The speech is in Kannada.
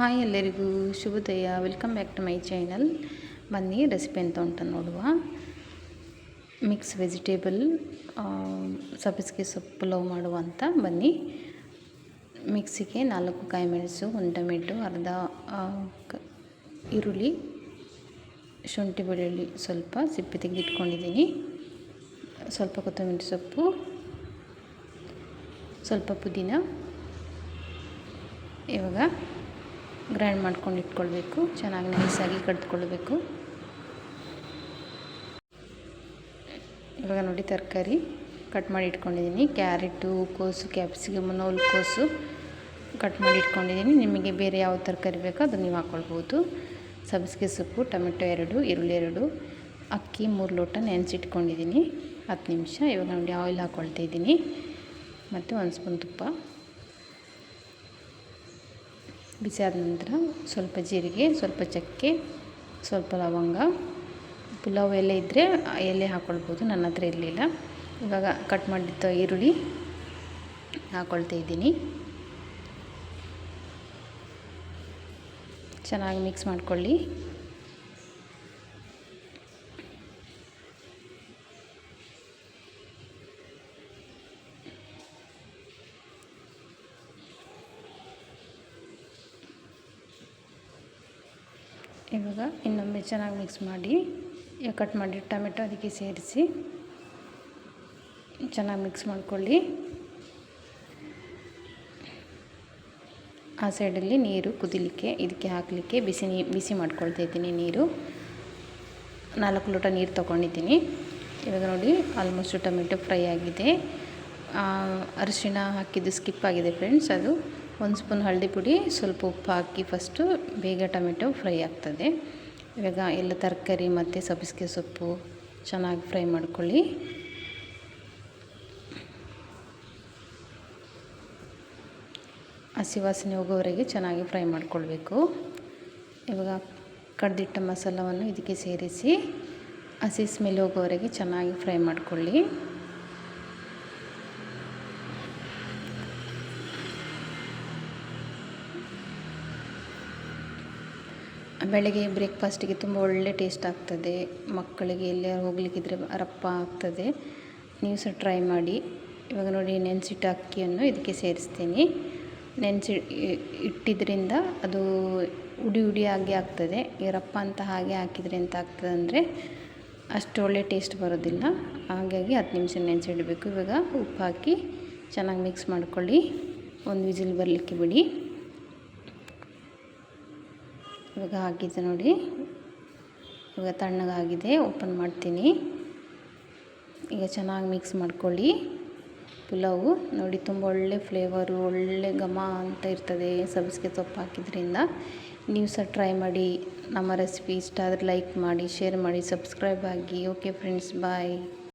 ಹಾಯ್ ಎಲ್ಲರಿಗೂ, ಶುಭೋದಯ. Welcome back to my channel ಬನ್ನಿ ರೆಸಿಪಿ ಅಂತ ಉಂಟು ನೋಡುವ. ಮಿಕ್ಸ್ ವೆಜಿಟೇಬಲ್ ಸಬ್ಬಸಿಗೆ ಸೊಪ್ಪು ಪಲಾವ್ ಮಾಡುವಂತ ಬನ್ನಿ. ಮಿಕ್ಸಿಗೆ ನಾಲ್ಕು ಕಾಯಿ ಮೆಣಸು ಒಂದು ಟೊಮೆಟೊ ಅರ್ಧ ಈರುಳ್ಳಿ, ಶುಂಠಿ ಬೆಳ್ಳುಳ್ಳಿ ಸ್ವಲ್ಪ ಸಿಪ್ಪೆ ತೆಗೆದಿಟ್ಕೊಂಡಿದ್ದೀನಿ. ಸ್ವಲ್ಪ ಕೊತ್ತಂಬರಿ ಸೊಪ್ಪು, ಸ್ವಲ್ಪ ಪುದೀನ. ಇವಾಗ ಗ್ರೈಂಡ್ ಮಾಡ್ಕೊಂಡು ಇಟ್ಕೊಳ್ಬೇಕು. ಚೆನ್ನಾಗಿ ನೈಸಾಗಿ ಕಡ್ದುಕೊಳ್ಬೇಕು. ಇವಾಗ ನೋಡಿ ತರಕಾರಿ ಕಟ್ ಮಾಡಿ ಇಟ್ಕೊಂಡಿದ್ದೀನಿ. ಕ್ಯಾರೆಟು, ಕೋಸು, ಕ್ಯಾಪ್ಸಿಕಮ್ ಕೋಸು ಕಟ್ ಮಾಡಿ ಇಟ್ಕೊಂಡಿದ್ದೀನಿ. ನಿಮಗೆ ಬೇರೆ ಯಾವ ತರಕಾರಿ ಬೇಕೋ ಅದು ನೀವು ಹಾಕ್ಕೊಳ್ಬೋದು ಸಬ್ಸಿಗೆ ಸೊಪ್ಪು, ಟೊಮೆಟೊ ಎರಡು, ಈರುಳ್ಳಿ ಎರಡು, ಅಕ್ಕಿ, ಮೂರು ಲೋಟ ನೆನೆಸಿಟ್ಕೊಂಡಿದ್ದೀನಿ. ಹತ್ತು ನಿಮಿಷ. ಇವಾಗ ನೋಡಿ ಆಯಿಲ್ ಹಾಕ್ಕೊಳ್ತಾ ಇದ್ದೀನಿ. ಮತ್ತು ಒಂದು ಸ್ಪೂನ್ ತುಪ್ಪ. ಬಿಸಿ ಆದ ನಂತರ ಸ್ವಲ್ಪ ಜೀರಿಗೆ, ಸ್ವಲ್ಪ ಚಕ್ಕೆ, ಸ್ವಲ್ಪ ಲವಂಗ, ಪುಲಾವ್ ಎಲೆ ಇದ್ದರೆ ಎಲೆ ಹಾಕ್ಕೊಳ್ಬೋದು ನನ್ನ ಹತ್ರ ಇರಲಿಲ್ಲ. ಇವಾಗ ಕಟ್ ಮಾಡಿದ್ದ ಈರುಳ್ಳಿ ಹಾಕ್ಕೊಳ್ತಾ ಇದ್ದೀನಿ. ಚೆನ್ನಾಗಿ ಮಿಕ್ಸ್ ಮಾಡ್ಕೊಳ್ಳಿ. ಇವಾಗ ಇನ್ನೊಮ್ಮೆ ಚೆನ್ನಾಗಿ ಮಿಕ್ಸ್ ಮಾಡಿ ಕಟ್ ಮಾಡಿ ಟೊಮೆಟೊ ಅದಕ್ಕೆ ಸೇರಿಸಿ ಚೆನ್ನಾಗಿ ಮಿಕ್ಸ್ ಮಾಡಿಕೊಳ್ಳಿ. ಆ ಸೈಡಲ್ಲಿ ನೀರು ಕುದಿಲಿಕ್ಕೆ, ಇದಕ್ಕೆ ಹಾಕಲಿಕ್ಕೆ ಬಿಸಿ ನೀ, ಬಿಸಿ ಮಾಡ್ಕೊಳ್ತಾ ಇದ್ದೀನಿ ನೀರು. ನಾಲ್ಕು ಲೋಟ ನೀರು ತೊಗೊಂಡಿದ್ದೀನಿ. ಇವಾಗ ನೋಡಿ ಆಲ್ಮೋಸ್ಟ್ ಟೊಮೆಟೊ ಫ್ರೈ ಆಗಿದೆ. ಅರಿಶಿಣ ಹಾಕಿದ್ದು ಸ್ಕಿಪ್ ಆಗಿದೆ ಫ್ರೆಂಡ್ಸ್ ಅದು ಒಂದು ಸ್ಪೂನ್ ಹಳದಿ ಪುಡಿ, ಸ್ವಲ್ಪ ಉಪ್ಪು ಹಾಕಿ ಫಸ್ಟು ಬೇಗ ಟೊಮೆಟೊ ಫ್ರೈ ಆಗ್ತದೆ. ಇವಾಗ ಎಲ್ಲ ತರಕಾರಿ ಮತ್ತು ಸಬ್ಬಸಿಗೆ ಸೊಪ್ಪು ಚೆನ್ನಾಗಿ ಫ್ರೈ ಮಾಡ್ಕೊಳ್ಳಿ. ಹಸಿ ವಾಸನೆ ಹೋಗೋವರೆಗೆ ಚೆನ್ನಾಗಿ ಫ್ರೈ ಮಾಡ್ಕೊಳ್ಬೇಕು. ಇವಾಗ ಕಡ್ದಿಟ್ಟ ಮಸಾಲವನ್ನು ಇದಕ್ಕೆ ಸೇರಿಸಿ ಹಸಿ ಸ್ಮೆಲ್ ಹೋಗೋವರೆಗೆ ಚೆನ್ನಾಗಿ ಫ್ರೈ ಮಾಡ್ಕೊಳ್ಳಿ. ಬೆಳಗ್ಗೆ ಬ್ರೇಕ್ಫಾಸ್ಟಿಗೆ ತುಂಬ ಒಳ್ಳೆ ಟೇಸ್ಟ್ ಆಗ್ತದೆ. ಮಕ್ಕಳಿಗೆ ಎಲ್ಲೇ ಹೋಗ್ಲಿಕ್ಕಿದ್ರೆ ರಪ್ಪ ಆಗ್ತದೆ. ನೀವು ಸಹ ಟ್ರೈ ಮಾಡಿ. ಇವಾಗ ನೋಡಿ ನೆನೆಸಿಟ್ಟ ಅಕ್ಕಿಯನ್ನು ಇದಕ್ಕೆ ಸೇರಿಸ್ತೀನಿ. ನೆನೆಸಿ ಇಟ್ಟಿದ್ದರಿಂದ ಅದು ಉಡಿ ಉಡಿ ಆಗಿ ಆಗ್ತದೆ. ಈ ರಪ್ಪ ಅಂತ ಹಾಗೆ ಹಾಕಿದರೆ ಎಂತ ಆಗ್ತದೆ ಅಂದರೆ ಅಷ್ಟು ಒಳ್ಳೆ ಟೇಸ್ಟ್ ಬರೋದಿಲ್ಲ. ಹಾಗಾಗಿ ಹತ್ತು ನಿಮಿಷ ನೆನೆಸಿಡಬೇಕು. ಇವಾಗ ಉಪ್ಪು ಹಾಕಿ ಚೆನ್ನಾಗಿ ಮಿಕ್ಸ್ ಮಾಡ್ಕೊಳ್ಳಿ. ಒಂದು ವಿಸಿಲ್ ಬರಲಿಕ್ಕೆ ಬಿಡಿ. ಇವಾಗ ಆಗಿದೆ ನೋಡಿ. ಇವಾಗ ತಣ್ಣಗಾಗಿದೆ ಓಪನ್ ಮಾಡ್ತೀನಿ. ಈಗ ಚೆನ್ನಾಗಿ ಮಿಕ್ಸ್ ಮಾಡ್ಕೊಳ್ಳಿ. ಪುಲಾವು ನೋಡಿ ತುಂಬ ಒಳ್ಳೆ ಫ್ಲೇವರು ಒಳ್ಳೆ ಘಮ ಅಂತ ಇರ್ತದೆ ಸಬ್ಸಿಗೆ ಸೊಪ್ಪು ಹಾಕಿದ್ರಿಂದ. ನೀವು ಸಹ ಟ್ರೈ ಮಾಡಿ, ನಮ್ಮ ರೆಸಿಪಿ ಇಷ್ಟ ಆದರೆ ಲೈಕ್ ಮಾಡಿ ಶೇರ್ ಮಾಡಿ ಸಬ್ಸ್ಕ್ರೈಬ್ ಆಗಿ. Okay friends bye